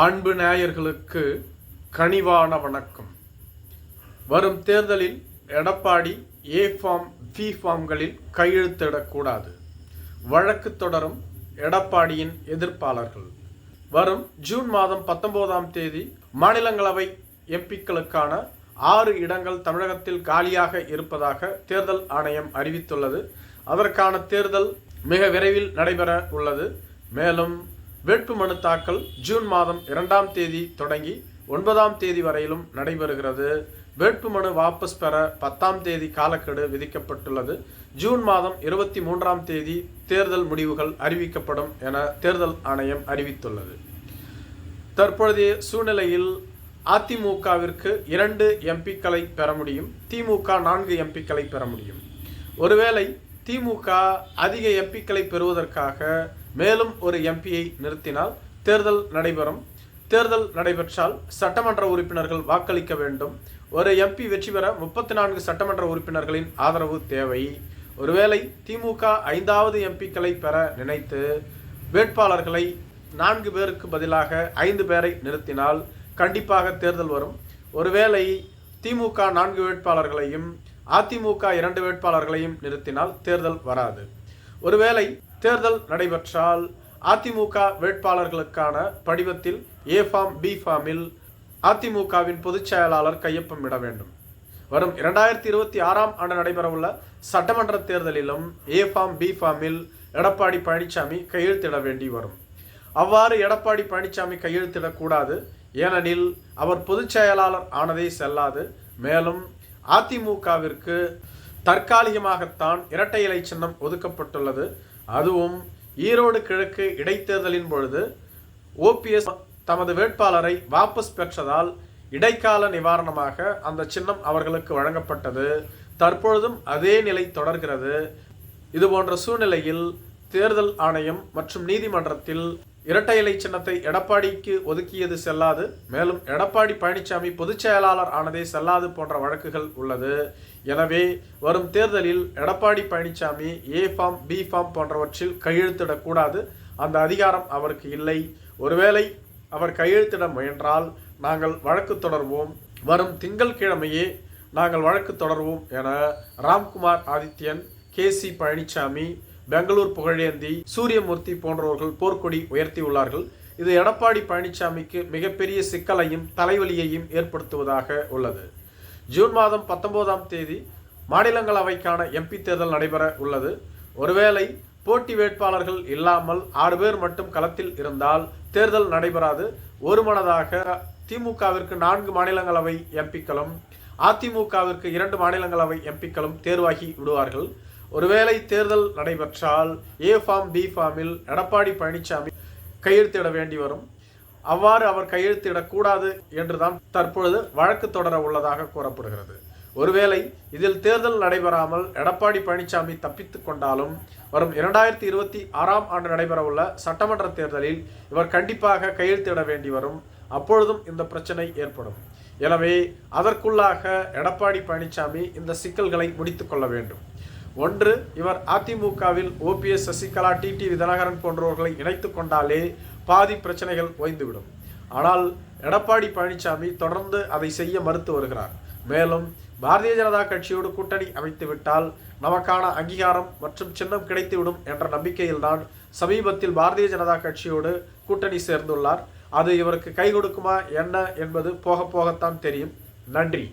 அன்பு நேயர்களுக்கு கனிவான வணக்கம். வரும் தேர்தலில் எடப்பாடி ஏ ஃபார்ம் பி ஃபார்ம்களில் கையெழுத்திடக்கூடாது வழக்கு தொடரும் எடப்பாடியின் எதிர்ப்பாளர்கள். வரும் ஜூன் மாதம் பத்தொன்பதாம் தேதி மாநிலங்களவை எம்பிக்களுக்கான ஆறு இடங்கள் தமிழகத்தில் காலியாக இருப்பதாக தேர்தல் ஆணையம் அறிவித்துள்ளது. அதற்கான தேர்தல் மிக விரைவில் நடைபெற உள்ளது. மேலும் வேட்புமனு தாக்கல் ஜூன் மாதம் இரண்டாம் தேதி தொடங்கி ஒன்பதாம் தேதி வரையிலும் நடைபெறுகிறது. வேட்புமனு வாபஸ் பெற பத்தாம் தேதி காலக்கெடு விதிக்கப்பட்டுள்ளது. ஜூன் மாதம் இருபத்தி மூன்றாம் தேதி தேர்தல் முடிவுகள் அறிவிக்கப்படும் என தேர்தல் ஆணையம் அறிவித்துள்ளது. தற்பொழுதைய சூழ்நிலையில் அதிமுகவிற்கு இரண்டு எம்பிக்களை பெற முடியும். திமுக நான்கு எம்பிக்களை பெற முடியும். ஒருவேளை திமுக அதிக எம்பிக்களை பெறுவதற்காக மேலும் ஒரு எம்பியை நிறுத்தினால் தேர்தல் நடைபெறும். தேர்தல் நடைபெற்றால் சட்டமன்ற உறுப்பினர்கள் வாக்களிக்க வேண்டும். ஒரு எம்பி வெற்றி பெற முப்பத்தி நான்கு சட்டமன்ற உறுப்பினர்களின் ஆதரவு தேவை. ஒருவேளை திமுக ஐந்தாவது எம்பிக்களை பெற நினைத்து வேட்பாளர்களை நான்கு பேருக்கு பதிலாக ஐந்து பேரை நிறுத்தினால் கண்டிப்பாக தேர்தல் வரும். ஒருவேளை திமுக நான்கு வேட்பாளர்களையும் அதிமுக இரண்டு வேட்பாளர்களையும் நிறுத்தினால் தேர்தல் வராது. ஒருவேளை தேர்தல் நடைபெற்றால் அதிமுக வேட்பாளர்களுக்கான படிவத்தில் ஏ ஃபார்ம் பி ஃபார்மில் அதிமுகவின் பொதுச் செயலாளர் கையொப்பமிட வேண்டும். வரும் இரண்டாயிரத்தி இருபத்தி ஆறாம் ஆண்டு நடைபெறவுள்ள சட்டமன்ற தேர்தலிலும் ஏ ஃபார்ம் பி ஃபார்மில் எடப்பாடி பழனிசாமி கையெழுத்திட வேண்டி வரும். அவ்வாறு எடப்பாடி பழனிசாமி கையெழுத்திடக்கூடாது ஏனெனில் அவர் பொதுச் செயலாளர் ஆனதே செல்லாது. மேலும் அதிமுகவிற்கு தற்காலிகமாகத்தான் இரட்டை இலை சின்னம் ஒதுக்கப்பட்டுள்ளது. அதுவும் ஈரோடு கிழக்கு இடைத்தேர்தலின் பொழுது ஓபிஎஸ் தமது வேட்பாளரை வாபஸ் பெற்றதால் இடைக்கால நிவாரணமாக அந்த சின்னம் அவர்களுக்கு வழங்கப்பட்டது. தற்பொழுதும் அதே நிலை தொடர்கிறது. இது போன்ற சூழ்நிலையில் தேர்தல் ஆணையம் மற்றும் நீதிமன்றத்தில் இரட்டை இலை சின்னத்தை எடப்பாடிக்கு ஒதுக்கியது செல்லாது. மேலும் எடப்பாடி பழனிசாமி பொதுச் செயலாளர் ஆனதே செல்லாது போன்ற வழக்குகள் உள்ளது. எனவே வரும் தேர்தலில் Edappadi Palaniswami A form B form போன்றவற்றில் கையெழுத்திடக்கூடாது அந்த அதிகாரம் அவருக்கு இல்லை. ஒருவேளை அவர் கையெழுத்திட முயன்றால் நாங்கள் வழக்கு தொடர்வோம். வரும் திங்கள்கிழமையே நாங்கள் வழக்கு தொடர்வோம் என ராம்குமார் ஆதித்யன் கே சி பழனிசாமி பெங்களூர் புகழேந்தி சூரியமூர்த்தி போன்றவர்கள் போர்க்கொடி உயர்த்தியுள்ளார்கள். இது எடப்பாடி பழனிசாமிக்கு மிகப்பெரிய சிக்கலையும் தலைவலியையும் ஏற்படுத்துவதாக உள்ளது. ஜூன் மாதம் பத்தொன்பதாம் தேதி மாநிலங்களவைக்கான எம்பி தேர்தல் நடைபெற உள்ளது. ஒருவேளை போட்டி வேட்பாளர்கள் இல்லாமல் ஆறு பேர் மட்டும் களத்தில் இருந்தால் தேர்தல் நடைபெறாது. ஒருமனதாக திமுகவிற்கு நான்கு மாநிலங்களவை எம்பிக்களும் அதிமுகவிற்கு இரண்டு மாநிலங்களவை எம்பிக்களும் தேர்வாகி விடுவார்கள். ஒருவேளை தேர்தல் நடைபெற்றால் ஏ ஃபார்ம் பி ஃபார்மில் எடப்பாடி பழனிசாமி கையெழுத்திட வேண்டி வரும். அவ்வாறு அவர் கையெழுத்திடக்கூடாது என்றுதான் தற்பொழுது வழக்கு தொடர உள்ளதாக கூறப்படுகிறது. ஒருவேளை இதில் தேர்தல் நடைபெறாமல் எடப்பாடி பழனிசாமி தப்பித்து கொண்டாலும் வரும் இரண்டாயிரத்தி இருபத்தி ஆறாம் ஆண்டு நடைபெறவுள்ள சட்டமன்ற தேர்தலில் இவர் கண்டிப்பாக கையெழுத்திட வேண்டி வரும். அப்பொழுதும் இந்த பிரச்சனை ஏற்படும். எனவே அதற்குள்ளாக எடப்பாடி பழனிசாமி இந்த சிக்கல்களை முடித்துக்கொள்ள வேண்டும். ஒன்று இவர் அதிமுகவில் ஓபிஎஸ் சசிகலா டிடிவி தினகரன் போன்றவர்களை இணைத்து கொண்டாலே பாதி பிரச்சனைகள் ஓய்ந்துவிடும். ஆனால் எடப்பாடி பழனிசாமி தொடர்ந்து அதை செய்ய மறுத்து வருகிறார். மேலும் பாரதிய ஜனதா கட்சியோடு கூட்டணி அமைத்துவிட்டால் நமக்கான அங்கீகாரம் மற்றும் சின்னம் கிடைத்துவிடும் என்ற நம்பிக்கையில்தான் சமீபத்தில் பாரதிய ஜனதா கட்சியோடு கூட்டணி சேர்ந்துள்ளார். அது இவருக்கு கை கொடுக்குமா என்ன என்பது போக போகத்தான் தெரியும். நன்றி.